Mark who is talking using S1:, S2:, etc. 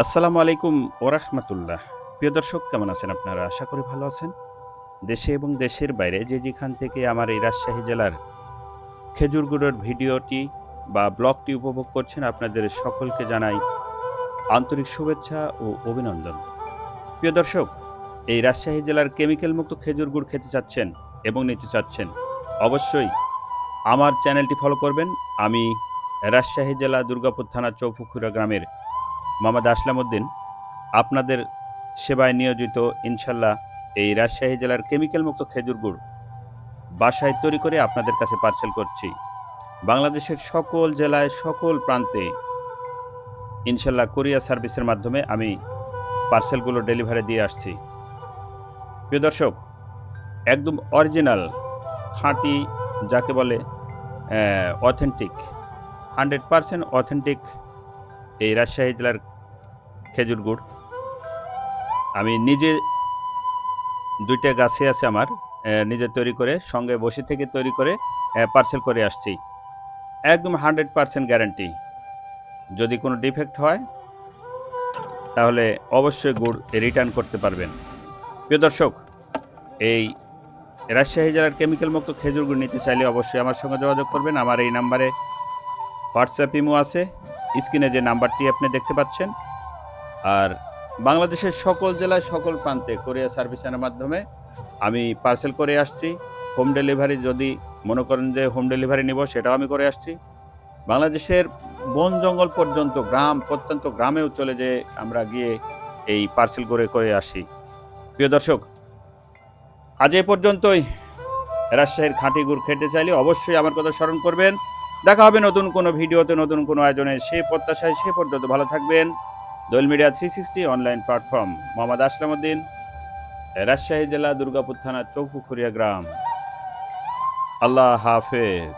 S1: আসসালামু আলাইকুম ওরহমতুল্লাহ প্রিয় দর্শক, কেমন আছেন আপনারা? আশা করি ভালো আছেন। দেশে এবং দেশের বাইরে যে যেখান থেকে আমার এই রাজশাহী জেলার খেজুরগুড়োর ভিডিওটি বা ব্লগটি উপভোগ করছেন, আপনাদের সকলকে জানাই আন্তরিক শুভেচ্ছা ও অভিনন্দন। প্রিয় দর্শক, এই রাজশাহী জেলার কেমিক্যাল মুক্ত খেজুর গুড় খেতে চাচ্ছেন এবং নিতে চাচ্ছেন, অবশ্যই আমার চ্যানেলটি ফলো করবেন। আমি রাজশাহী জেলা দুর্গাপুর থানা চৌপুকুরা গ্রামের মোহাম্মদ আসলাম উদ্দিন আপনাদের সেবায় নিয়োজিত ইনশাল্লাহ এই রাজশাহী জেলার কেমিক্যাল মুক্ত খেজুর গুড় বাসায় তৈরি করে আপনাদের কাছে পার্সেল করছি। বাংলাদেশের সকল জেলায় সকল প্রান্তে ইনশাল্লাহ কোরিয়া সার্ভিসের মাধ্যমে আমি পার্সেলগুলো ডেলিভারি দিয়ে আসছি। প্রিয় দর্শক, একদম অরিজিনাল খাঁটি যাকে বলে অথেন্টিক হান্ড্রেড পারসেন্ট অথেন্টিক এই রাজশাহী জেলার খেজুর গুড়। আমি নিজে দুইটা গাছে আছে আমার নিজে তৈরি করে, সঙ্গে বসে থেকে তৈরি করে পার্সেল করে আসছি। একদম হান্ড্রেড পারসেন্ট গ্যারান্টি যদি কোনো ডিফেক্ট হয়, তাহলে অবশ্যই গুড় রিটার্ন করতে পারবেন। প্রিয় দর্শক, এই রাজশাহী জেলার কেমিক্যাল মুক্ত খেজুর গুড় নিতে চাইলে অবশ্যই আমার সঙ্গে যোগাযোগ করবেন। আমার এই নাম্বারে হোয়াটসঅ্যাপ ইমো আছে। স্ক্রিনে যে নাম্বারটি আপনি দেখতে পাচ্ছেন, আর বাংলাদেশের সকল জেলায় সকল প্রান্তে কোরিয়া সার্ভিসের মাধ্যমে আমি পার্সেল করে আসছি। হোম ডেলিভারি যদি মনে করেন যে হোম ডেলিভারি নিব, সেটাও আমি করে আসছি। বাংলাদেশের বন জঙ্গল পর্যন্ত, গ্রাম, প্রত্যন্ত গ্রামেও চলে যে আমরা গিয়ে এই পার্সেল করে করে আসি। প্রিয় দর্শক, আজ এ পর্যন্তই। রাজশাহীর খাঁটি গুড় খেতে চাইলে অবশ্যই আমার কথা স্মরণ করবেন। দেখা হবে নতুন কোনো ভিডিওতে, নতুন কোনো আয়োজনে। সে প্রত্যাশায় সে পর্যন্ত ভালো থাকবেন। Dol media three sixty online platform Mohammad Aslam Uddin, Rajshahi জেলা দুর্গাপুর থানা চৌপুখুরিয়া গ্রাম। আল্লাহ হাফেজ।